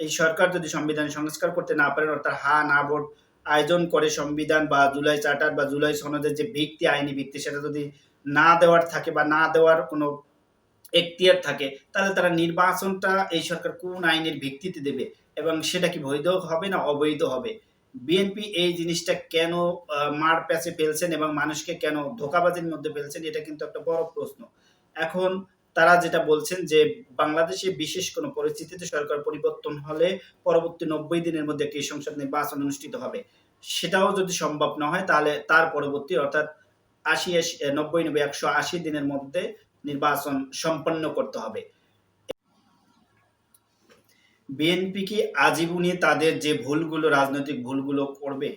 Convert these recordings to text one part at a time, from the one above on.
এই সরকার যদি সংবিধান সংস্কার করতে না পারেন, অর্থাৎ হা না ভোট আয়োজন করে সংবিধান বা জুলাই চার্টার বা জুলাই সনদের যে ভিত্তি, আইনি ভিত্তি, সেটা যদি না দেওয়ার থাকে বা না দেওয়ার কোনো এখতিয়ার থাকে, তাহলে তারা নির্বাচনটা এই সরকার কোন আইনের ভিত্তিতে দেবে এবং সেটা কি বৈধ হবে না অবৈধ হবে? বিএনপি এই জিনিসটা কেন মার প্যাচে ফেলছেন এবং মানুষকে কেন ধোকাবাজির মধ্যে ফেলছেন, এটা কিন্তু একটা বড় প্রশ্ন। এখন তারা যেটা বলছেন যে বাংলাদেশে বিশেষ কোনো পরিস্থিতিতে সরকার পরিবর্তন হলে পরবর্তী নব্বই দিনের মধ্যে একটি সংসদ নির্বাচন অনুষ্ঠিত হবে। সেটাও যদি সম্ভব না হয়, তাহলে তার পরবর্তী অর্থাৎ আশি নব্বই নব্বই, একশো আশি দিনের মধ্যে নির্বাচন সম্পন্ন করতে হবে। বিএনপি কি আজীবনই তাদের যে ভুলগুলো, রাজনৈতিক ভুলগুলো করবে?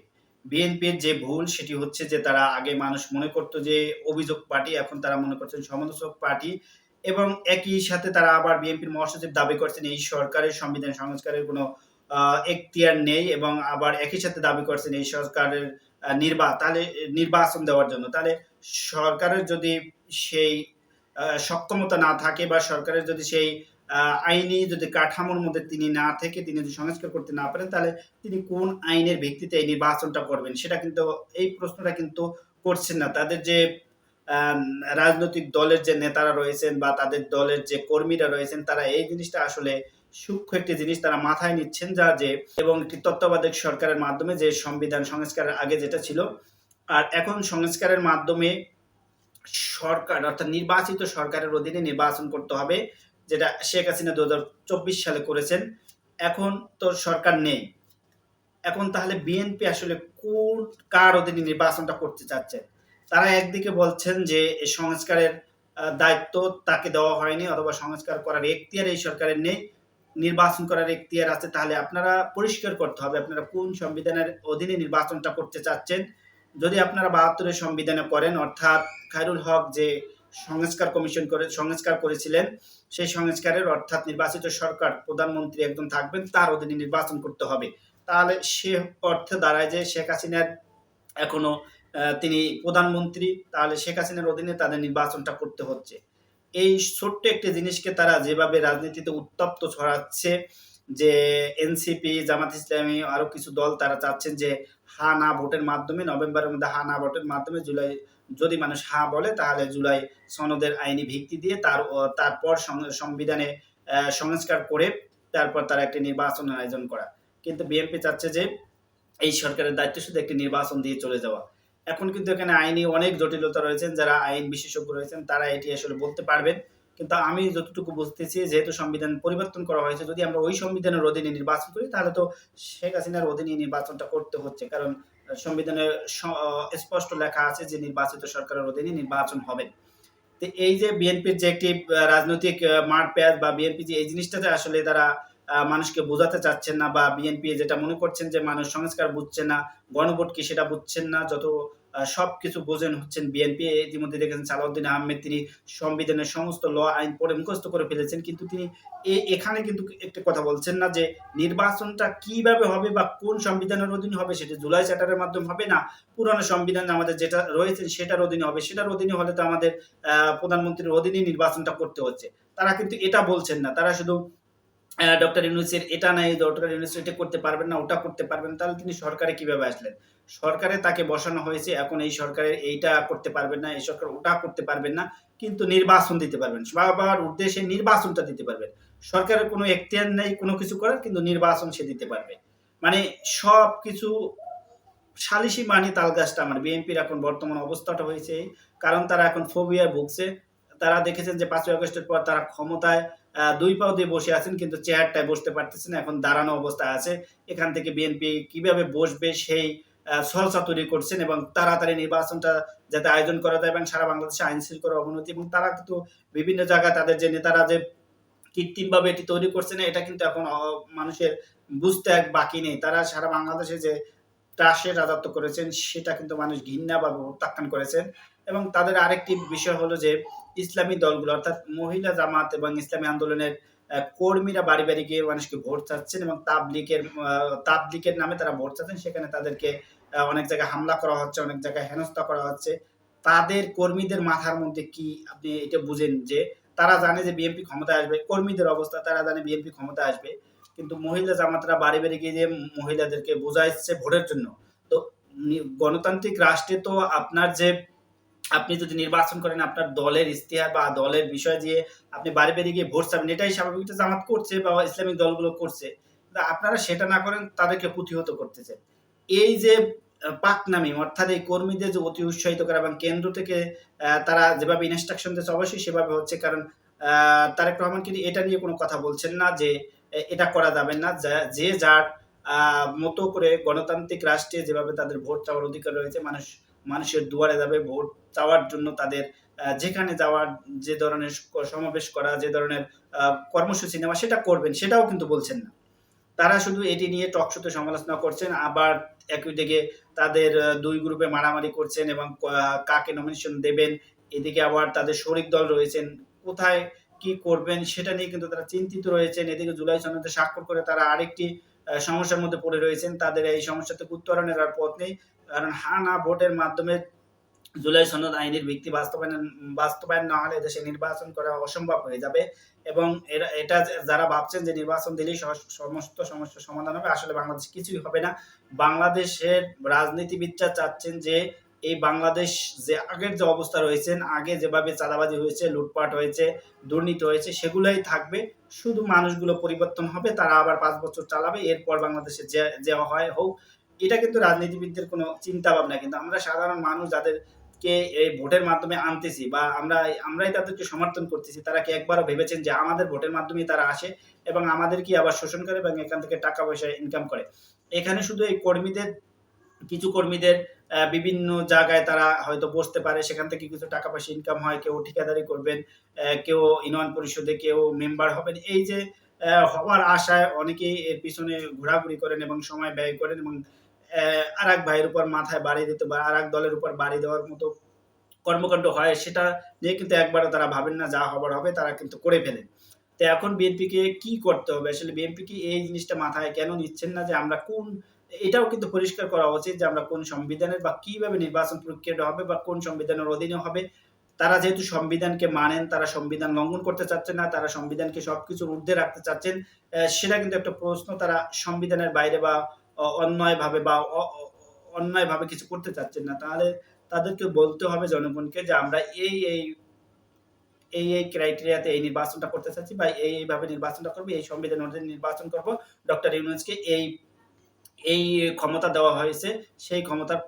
বিএনপির যে ভুল, সেটি হচ্ছে যে তারা আগে মানুষ মনে করতো যে অভিযোগ পার্টি, এখন তারা মনে করছেন সমালোচক পার্টি। এবং একই সাথে তারা আবার বিএনপির মহাসচিব দাবি করছেন, এই সরকারের সংবিধান সংস্কারের কোনো এখতিয়ার নেই এবং আবার একই সাথে দাবি করছেন এই সরকারের নির্বা, তাহলে নির্বাচন দেওয়ার জন্য। তাহলে সরকারের যদি সেই সক্ষমতা না থাকে বা সরকারের যদি সেই আইনি যদি কাঠামোর মধ্যে তিনি না থেকে তিনি যদি সংস্কার করতে না পারেন, তাহলে তিনি কোন আইনের ভিত্তিতে এই নির্বাচনটা করবেন? সেটা কিন্তু, এই প্রশ্নটা কিন্তু করছেন না। তাদের যে রাজনৈতিক দলের যে নেতারা রয়েছেন বা তাদের দলের যে কর্মীরা রয়েছেন, তারা এই জিনিসটা আসলে সূক্ষ্ম একটি জিনিস তারা মাথায় নিচ্ছেন যা যে, এবং একটি তত্ত্বাবধায়ক সরকারের মাধ্যমে যে সংবিধান সংস্কারের আগে যেটা ছিল, আর এখন সংস্কারের মাধ্যমে সরকার, অর্থাৎ নির্বাচিত সরকারের অধীনে নির্বাচন করতে হবে, যেটা শেখ হাসিনা দু হাজার চব্বিশ সালে করেছেন। এখন তো সরকার নেই। এখন তাহলে বিএনপি আসলে কোন, কার অধীনে নির্বাচনটা করতে চাচ্ছে? তারা একদিকে বলছেন যে সংস্কারের দায়িত্ব তাকে দেওয়া হয়নি অথবা সংস্কার করার এখতিয়ার এই সরকারের নেই, নির্বাচন করার এখতিয়ার আছে, তাহলে আপনারা পরিষ্কার করতে হবে আপনারা কোন সংবিধানের অধীনে নির্বাচনটা করতে চাচ্ছেন। যদি আপনারা বাহাত্তরের সংবিধানে করেন, অর্থাৎ খায়রুল হক যে সংস্কার কমিশন করে, সংস্কার করেছিলেন, সেই সংস্কারের অর্থাৎ নির্বাচিত সরকার, প্রধানমন্ত্রী একজন থাকবেন, তার অধীনে নির্বাচন করতে হবে। তাহলে সে অর্থে দাঁড়ায় যে শেখ হাসিনার এখনও তিনি প্রধানমন্ত্রী, তাহলে শেখ হাসিনার অধীনে তাদের নির্বাচনটা করতে হচ্ছে। এই ছোট্ট একটি জিনিসকে তারা যেভাবে রাজনীতিতে উত্তপ্ত ছড়াচ্ছে, যে এনসিপি, জামাত ইসলামী, আরও কিছু দল তারা চাচ্ছেন যে হা না ভোটের মাধ্যমে, নভেম্বরের মধ্যে হা না ভোটের মাধ্যমে জুলাই, যদি মানুষ হা বলে, তাহলে জুলাই সনদের আইনি ভিত্তি দিয়ে তার, তারপর সংবিধানে সংস্কার করে তারপর তারা একটি নির্বাচনের আয়োজন করা। কিন্তু বিএনপি চাচ্ছে যে এই সরকারের দায়িত্ব শুধু একটি নির্বাচন দিয়ে চলে যাওয়া। এখন কিন্তু এখানে আইনি অনেক জটিলতা রয়েছেন, যারা আইন বিশেষজ্ঞ রয়েছেন, তারা এটি আসলে বলতে পারবেন। কিন্তু আমি যতটুকু বুঝতেছি, যেহেতু সংবিধান পরিবর্তন করা হয়েছে, যদি আমরা ওই সংবিধানের অধীনে নির্বাচন করি, তাহলে তো শেখ হাসিনার অধীনে নির্বাচনটা করতে হচ্ছে। কারণ সংবিধানে স্পষ্ট লেখা আছে যে নির্বাচিত সরকারের অধীনে নির্বাচন হবে। তো এই যে বিএনপির যে একটি রাজনৈতিক প্যাচ বা বিএনপি যে এই জিনিসটাতে আসলে তারা মানুষকে বোঝাতে চাচ্ছেন না বা বিএনপি যেটা মনে করছেন যে মানুষ সংস্কার বুঝছে না, গণভোট কি সেটা বুঝছেন না, যত সব কিছু বোঝেন হচ্ছেন বিএনপি ইতিমধ্যে দেখেছেন সালাউদ্দিন আহমেদ তিনি সংবিধানের সমস্ত ল, আইন পড়ে মুখস্থ করে ফেলেছেন, কিন্তু তিনি এখানে কিন্তু একটা কথা বলছেন না যে নির্বাচনটা কীভাবে হবে বা কোন সংবিধানের অধীনে হবে সেটা জুলাই চার্টারের মাধ্যমে হবে না, পুরানো সংবিধান আমাদের যেটা রয়েছে সেটার অধীনে হবে, সেটার অধীনে হলে তো আমাদের প্রধানমন্ত্রীর অধীনে নির্বাচনটা করতে হচ্ছে, তারা কিন্তু এটা বলছেন না, তারা শুধু ডক্টর ইউনুসের এটা নাই ডক্টর ইউনুস এটা করতে পারবেন না, ওটা করতে পারবেন তাহলে তিনি সরকারে কীভাবে আসলেন? সরকারে তাকে বসানো হয়েছে, এখন এই সরকারের এইটা করতে পারবেন না, এই সরকার ওটা করতে পারবেন না, কিন্তু নির্বাচন দিতে পারবেন। বাবার উদ্দেশ্যে নির্বাচনটা দিতে পারবেন। সরকারের কোনো এখতিয়ার নেই, কোনো কিছু করার, কিন্তু নির্বাচন সে দিতে পারবে। মানে সব কিছু সালিসি মানি তাল গাছটা আমার। বিএনপির এখন বর্তমান অবস্থাটা হয়েছে কারণ তারা এখন ফোবিয়ায় ভুগছে। তারা দেখেছেন যে পাঁচই আগস্টের পর তারা ক্ষমতায় দুই পাও দিয়ে বসে আছেন, কিন্তু চেয়ারটায় বসতে পারতেছে না। এখন দাঁড়ানো অবস্থায় আছে। এখান থেকে বিএনপি কীভাবে বসবে সেই সহসা তৈরি করছেন এবং তাড়াতাড়ি নির্বাচনটা যাতে আয়োজন করা যায় এবং সারা বাংলাদেশে আইন শৃঙ্খলার অবনতি এবং তারা কিন্তু বিভিন্ন জায়গায় তাদের যে নেতারা যে কৃত্রিমভাবে এটি তৈরি করছে না, এটা কিন্তু এখন মানুষের বুঝতে এক বাকি নেই। তারা সারা বাংলাদেশে যে ত্রাসের রাজত্ব করেছেন, সেটা কিন্তু মানুষ ঘৃণা বা প্রত্যাখ্যান করেছেন। এবং তাদের আরেকটি বিষয় হলো যে ইসলামী দলগুলো অর্থাৎ মহিলা জামাত এবং ইসলামী আন্দোলনের কর্মীরা বাড়ি বাড়ি গিয়ে মানুষকে ভোট চাচ্ছেন এবং তাবলিকের তাবলিকের নামে তারা ভোট চাচ্ছেন সেখানে তাদেরকে অনেক জায়গায় হামলা করা হচ্ছে অনেক জায়গায় হেনস্থা করা হচ্ছে তাদের কর্মীদের মাথার মধ্যে কি আপনি এটা বুঝেন যে তারা জানে যে বিএনপি ক্ষমতায় আসবে কর্মীদের অবস্থা তারা জানে বিএনপি ক্ষমতায় আসবে কিন্তু মহিলা জামাতরা বাড়ি, বাড়ি গিয়ে যে মহিলাদেরকে বোঝাইছে ভোটের জন্য। তো গণতান্ত্রিক রাষ্ট্রে তো আপনার যে আপনি যদি নির্বাচন করেন আপনার দলের ইশতেহার বা দলের বিষয় দিয়ে আপনি বাড়ি, বাড়ি গিয়ে ভোট চাবেন এটাই স্বাভাবিক জামাত করছে বা ইসলামিক দলগুলো করছে। আপনারা সেটা না করেন তাদেরকে প্রতিহত করতেছেন। এই যে পাকনামি অর্থাৎ এই কর্মীদের যে অতি উৎসাহিত করা এবং কেন্দ্র থেকে তারা যেভাবে ইনস্ট্রাকশন দিচ্ছে অবশ্যই সেভাবে হচ্ছে কারণ তারেক রহমান কিন্তু এটা নিয়ে কোনো কথা বলছেন না যে এটা করা যাবে না। যে যার মতো করে গণতান্ত্রিক রাষ্ট্রে যেভাবে তাদের ভোট চাওয়ার অধিকার রয়েছে মানুষ মানুষের দুয়ারে যাবে ভোট চাওয়ার জন্য তাদের যেখানে যাওয়ার যে ধরনের সমাবেশ করা, যে ধরনের কর্মসূচি নেওয়া সেটা করবেন সেটাও কিন্তু বলছেন না। তারা শুধু এটি নিয়ে টক শোতে সমালোচনা করছেন আবার একই দিকে তাদের দুই গ্রুপে মারামারি করছেন এবং কাকে নমিনেশন দেবেন। এদিকে আবার তাদের শরিক দল রয়েছেন। কোথায় কি করবেন সেটা নিয়ে কিন্তু তারা চিন্তিত রয়েছেন। এদিকে জুলাই সনদে স্বাক্ষর করে তারা আরেকটি সমস্যার মধ্যে পড়ে রয়েছেন। তাদের এই সমস্যা থেকে উত্তরণের আর পথ নেই। কারণ হা না ভোটের মাধ্যমে জুলাই সনদ আইনের ভিত্তি বাস্তবায়ন বাস্তবায়ন না হলে দেশে নির্বাচন করা অসম্ভব হয়ে যাবে এবং এটা যারা ভাবছেন যে নির্বাচন দিলেই সমস্ত সমস্যার সমাধান হবে আসলে বাংলাদেশে কিছুই হবে না। বাংলাদেশের রাজনীতিবিদরা চাচ্ছেন যে এই বাংলাদেশ যে আগের যে অবস্থা রয়েছেন, আগে যেভাবে চাঁদাবাজি হয়েছে, লুটপাট হয়েছে, দুর্নীতি হয়েছে সেগুলাই থাকবে। শুধু মানুষগুলো পরিবর্তন হবে। তারা আবার পাঁচ বছর চালাবে। এরপর বাংলাদেশে যে যে হয় হোক। এটা কিন্তু রাজনীতিবিদদের কোনো চিন্তা ভাবনা। কিন্তু আমরা সাধারণ মানুষ যাদেরকে এই ভোটের মাধ্যমে আনতেছি বা আমরা আমরাই তাদেরকে সমর্থন করতেছি। তারা কি একবারও ভেবেছেন যে আমাদের ভোটের মাধ্যমেই তারা আসে এবং আমাদেরকেই আবার শোষণ করে এবং এখান থেকে টাকা পয়সা ইনকাম করে। এখানে শুধু এই কর্মীদের কিছু কর্মীদের বিভিন্ন জায়গায় তারা হয়তো বসতে পারে। সেখান থেকে কিছু টাকা পয়সা ইনকাম হয়। কেউ ঠিকাদারি করবেন, কেউ ইউনিয়ন পরিষদে কেউ মেম্বার হবেন। এই যে হওয়ার আশায় অনেকেই এর পিছনে ঘোরাঘুরি করেন এবং সময় ব্যয় করেন এবং অ্যা আরেক ভাইয়ের উপর মাথায় বাড়ি দিতে বা আরেক দলের উপর বাড়ি দেওয়ার মতো কর্মকাণ্ড হয় সেটা নিয়ে কিন্তু একবারও তারা ভাবেন না। যা হবার হবে তারা কিন্তু করে ফেলেন। তো এখন বিএনপিকে কি করতে হবে? আসলে বিএনপি কি এই জিনিসটা মাথায় কেন নিচ্ছেন না যে আমরা কোন এটাও কিন্তু পরিষ্কার করা উচিত যে আমরা কোন সংবিধানের বা কীভাবে নির্বাচন প্রক্রিয়াটা হবে বা কোন সংবিধানের অধীনে হবে। তারা যেহেতু সংবিধানকে মানেন, তারা সংবিধান লঙ্ঘন করতে চাচ্ছেন না, তারা সংবিধানকে সবকিছুর ঊর্ধ্বে রাখতে চাচ্ছেন। সেটা কিন্তু একটা প্রশ্ন তারা সংবিধানের বাইরে বা অন্যায়ভাবে বা অন্যায়ভাবে কিছু করতে চাচ্ছেন না। তাহলে তাদেরকে বলতে হবে জনগণকে যে আমরা এই, এই এই, এই ক্রাইটেরিয়াতে এই নির্বাচনটা করতে চাচ্ছি বা এই, এইভাবে নির্বাচনটা করব। এই সংবিধানের অধীনে নির্বাচন করব। ডক্টর ইউনূসকে এই, এই ক্ষমতা দেওয়া হয়েছে। সেই ক্ষমতার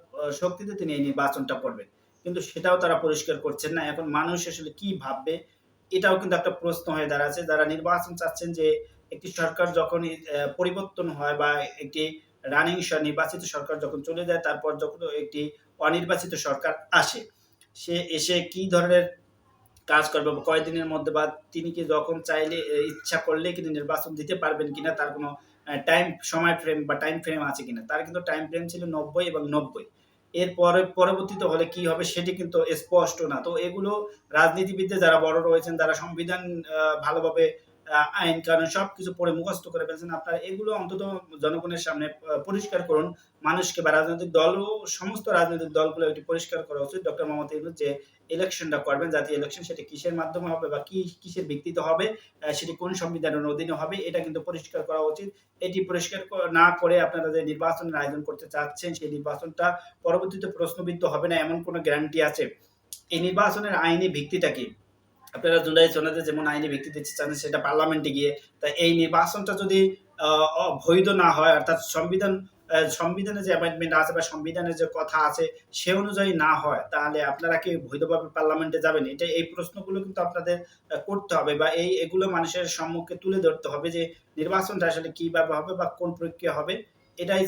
শক্তিতে তিনি এই নির্বাচনটা করবেন। কিন্তু সেটাও তারা পরিষ্কার করছেন না। এখন মানুষ আসলে কি ভাববে? এটাও কিন্তু একটা প্রশ্ন হয়ে দাঁড়াচ্ছে। যারা নির্বাচন চাচ্ছেন যে একটি সরকার যখনই অ্যা পরিবর্তন হয় বা একটি রানিং নির্বাচিত সরকার যখন চলে যায় তারপর যখন একটি অনির্বাচিত সরকার আসে। সে এসে কি ধরনের কাজ করবে কয়দিনের মধ্যে বা তিনি কি যখন চাইলে ইচ্ছা করলে কিন্তু নির্বাচন দিতে পারবেন কিনা তার কোনো টাইম সময় ফ্রেম বা টাইম ফ্রেম আছে কিনা। তার কিন্তু টাইম ফ্রেম ছিল ৯০ এবং ৯০। এর পরে পরবর্তীতে হলে কি হবে সেটি কিন্তু স্পষ্ট না। তো এগুলো রাজনীতিবিদদের যারা বড় রয়েছেন, যারা সংবিধান ভালোভাবে আইন কানুন সবকিছু পড়ে মুখস্থ করে ফেলছেন। আপনারা এগুলো অন্তত জনগণের সামনে পরিষ্কার করুন। মানুষকে বা রাজনৈতিক দলও সমস্ত রাজনৈতিক দলগুলো এটি পরিষ্কার করা উচিত। ডক্টর মোহাম্মদ ইউনূস যে ইলেকশনটা করবেন জাতীয় ইলেকশন সেটি কিসের মাধ্যমে হবে বা কি কিসের ভিত্তিতে হবে, সেটি কোন সংবিধানের অধীনে হবে এটা কিন্তু পরিষ্কার করা উচিত। এটি পরিষ্কার না করে আপনারা যে নির্বাচনের আয়োজন করতে চাচ্ছেন সেই নির্বাচনটা পরবর্তীতে প্রশ্নবিদ্ধ হবে না এমন কোনো গ্যারান্টি আছে? এই নির্বাচনের আইনি ভিত্তিটা কি? আপনারা জুলাই সনদে যেমন আইনি ভিত্তি দিতে চান সেটা পার্লামেন্টে গিয়ে। তা এই নির্বাচনটা যদি বৈধ না হয়, অর্থাৎ সংবিধান সংবিধানে যে অ্যামেন্ডমেন্ট আছে বা সংবিধানের যে কথা আছে সে অনুযায়ী না হয়, তাহলে আপনারা কি বৈধভাবে পার্লামেন্টে যাবেন? এটা, এই প্রশ্নগুলো কিন্তু আপনাদের করতে হবে বা এই, এগুলো মানুষের সম্মুখে তুলে ধরতে হবে যে নির্বাচনটা আসলে কীভাবে হবে বা কোন প্রক্রিয়া হবে, এটাই